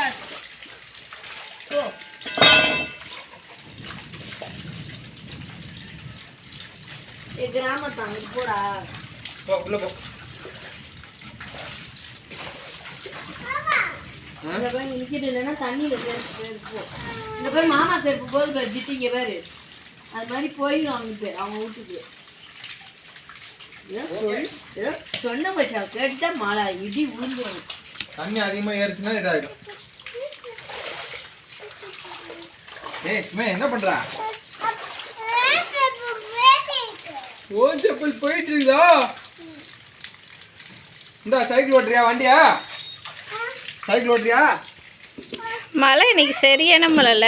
ரெடியா ஓ ஏ கிராமத்தான் இது போடா. போ உள்ள போ? இந்த பேர் இல்லைன்னா தண்ணியில் இந்த பேர் மாமா செருப்பு போது பேர் ஜிட்டு இங்கே பேர். அது மாதிரி போயிடும் அவங்க வீட்டுக்கு. ஏதோ சொல்- ஏதோ சொன்ன பச்சா கேட்டுட்டா மழை இடி விழுந்துடும் தண்ணி அதிகமா ஏறிச்சுன்னா இதாயிடும். ஏய் என்ன பண்ற? ஓ செப்பல் போயிட்டு இருக்குதா? இந்தா சைக்கிள் ஓட்டுறியா வண்டியா? சைக்கிள் ஓட்டுறியா? மழை இன்னைக்கு சரியான மழைல.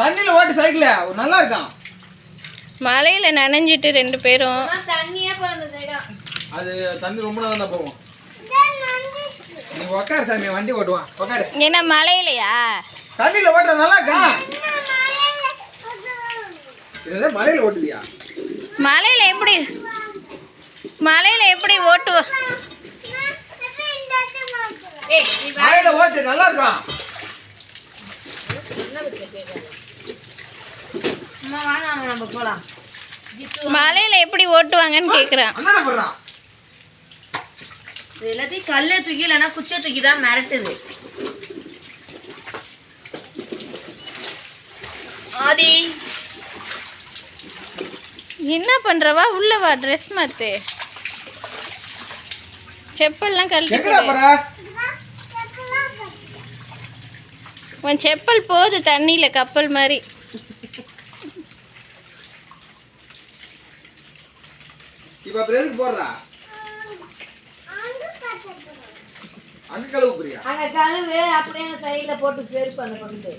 தண்ணியில ஓட்டு சைக்கிள் நல்லா இருக்கான். மழையில நனைஞ்சிட்டு ரெண்டு பேரும். அது தண்ணி ரொம்ப நேரம் தான் போகும். நீ உக்காரு சாமி வண்டி ஓட்டுவான். உக்காரு. என்ன மழையிலையா? தண்ணியில ஓட்டுற நல்லா இருக்கா? இதுதான் மலையில ஓட்டுவியா? எப்படி? மழையில எப்படி ஓட்டுவ. மலையில ஓட்டு நல்லா மழையில எப்படி ஓட்டுவாங்கன்னு கேக்குறான் இது எல்லாத்தையும் கல்லை தூக்கி இல்லைன்னா குச்சை தூக்கி தான் மிரட்டுது. ஆதி. என்ன பண்றவா? உள்ள வா ட்ரெஸ் மாத்து. செப்பல்லாம் கழட்டி உன் செப்பல் போகுது தண்ணியில கப்பல் மாதிரி. இப்ப அப்புறம் எதுக்கு போடுறா? அங்க கழுவு புரியா அங்க கழுவு அப்படியே சைடுல போட்டு செருப்பு அந்த பக்கத்து.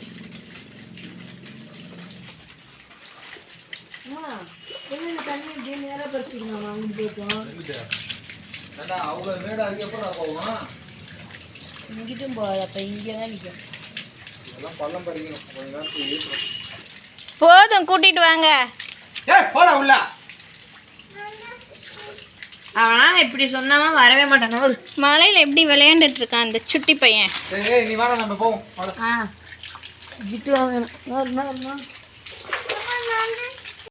என்ன தண்ணி இப்படி பறிச்சுக்கணும் போயிட்டோம்? அதுக்கப்புறம் போவோம்? இங்கிட்டும் போகாது அப்ப இங்கே தான் நிற்கும் இதெல்லாம் பள்ளம் பறிக்கணும். கொஞ்ச நேரத்துக்கு ஏற்றணும் போதும் கூட்டிட்டு வாங்க. ஏய் போடா உள்ள. அவனா இப்படி சொன்னாம வரவே மாட்டானா ஒரு மழையில எப்படி விளையாண்டுட்டு இருக்கான் அந்த சுட்டி பையன்? சரி நீ வாடா நம்ம போவோம். ஆ ஜிட்டு வருமா